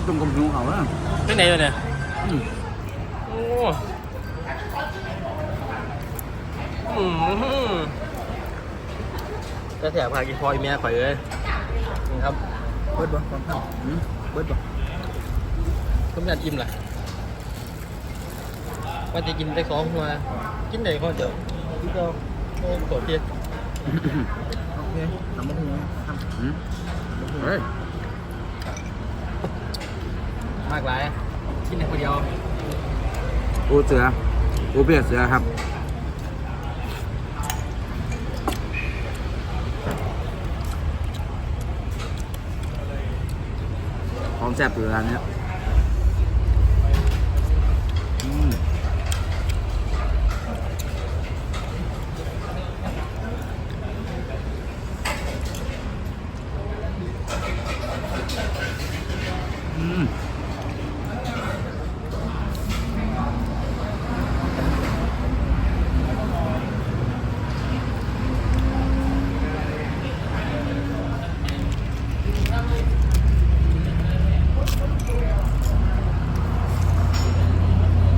ก็ตรงกลมหูเขาอะที่ไหนวะเนี่ยอืมโอ้อืมจะแถมพากินพออีเมียข่อยเลยนี่ครับเบิดบ่ความข้าวอืมเบิดบ่ต้มยำอิ่มล่ะว่าจะกินได้สองหัวกินได้ก็เดี๋ยวพี่ก็โอ้โกรธพี่โอเคทำมาถึงทำอืมเฮ้ย มากหลายกินได้คนเดียวอูเสืออูเปียเสือครับพร้อมแซ่บอยู่ร้านเนี้ยอืมอืม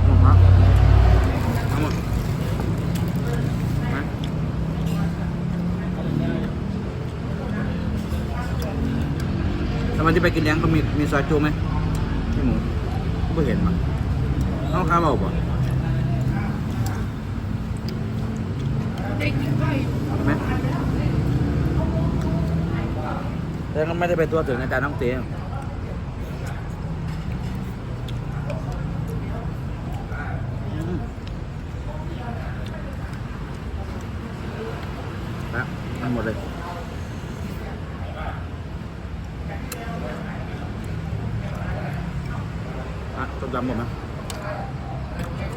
หมดครับทั้งหมดนะแล้ วมันจะไปกินเลี้ยงก็มีมีซอยจูไหมพี่หมูไม่เห็นมั้งน้องข้าวเอาบ่ไหมแล้วก็ไม่ได้ไปตัวถึงอาจารย์น้องเตี้ย นะมันหมดเลยอะต้ม ยำหมดไหม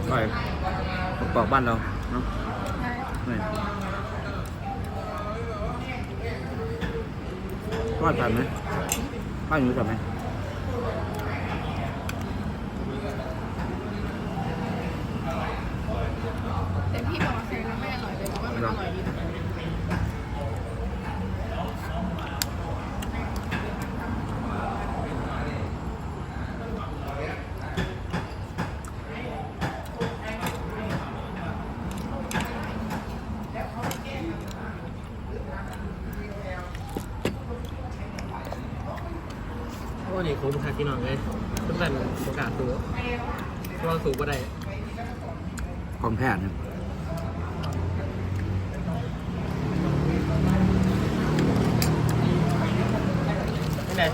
ไปประกอบบ้านเราเนาะนี่ทอดทันไหมข้าวหมูทันไหมแต่พี่บอกว่าแซงแล้วไม่อร่อยเลยว่ามันอร่อยดีนะ อ้นี่คุ้มค่าที่นอนเลยต้มยำโอกาสสูงเพราะว่าสูงก็ได้ของแพทย์เนี่ยไม่ได้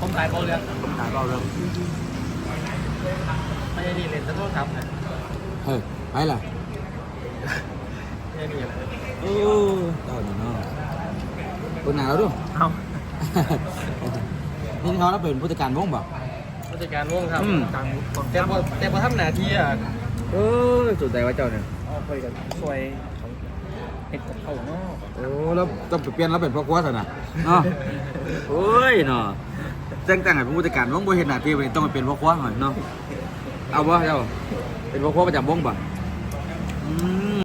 ผมขายโปรเรือผมถามเราเรื่องไม่ได้ดีเลยจะต้องทำนะเฮ้ยไปล่ะไม่ได้ดีอะไรโอ้เจ้าหนี่เนาะคนหนาวดูเอา นี่เขาเราเป็นผู้จัดการวงบ่ ผู้จัดการวงครับอืม แต่พอแต่พอทำหน้าที่อะเออสุดใจว่าเจ้าเนี่ยเอาไปกันช่วยเห็ดกับเขาเนาะโอ้แล้วต้องไปเปลี่ยนเราเป็นพ่อครัวซะนะเนาะโอ้ยเนาะแต่งตั้งให้เป็นผู้จัดการวงบ่เห็นหน้าที่วันนี้ต้องไปเป็นพ่อครัวหน่อยเนาะเอาบ่เจ้าเป็นพ่อครัวประจำวงบ่อืม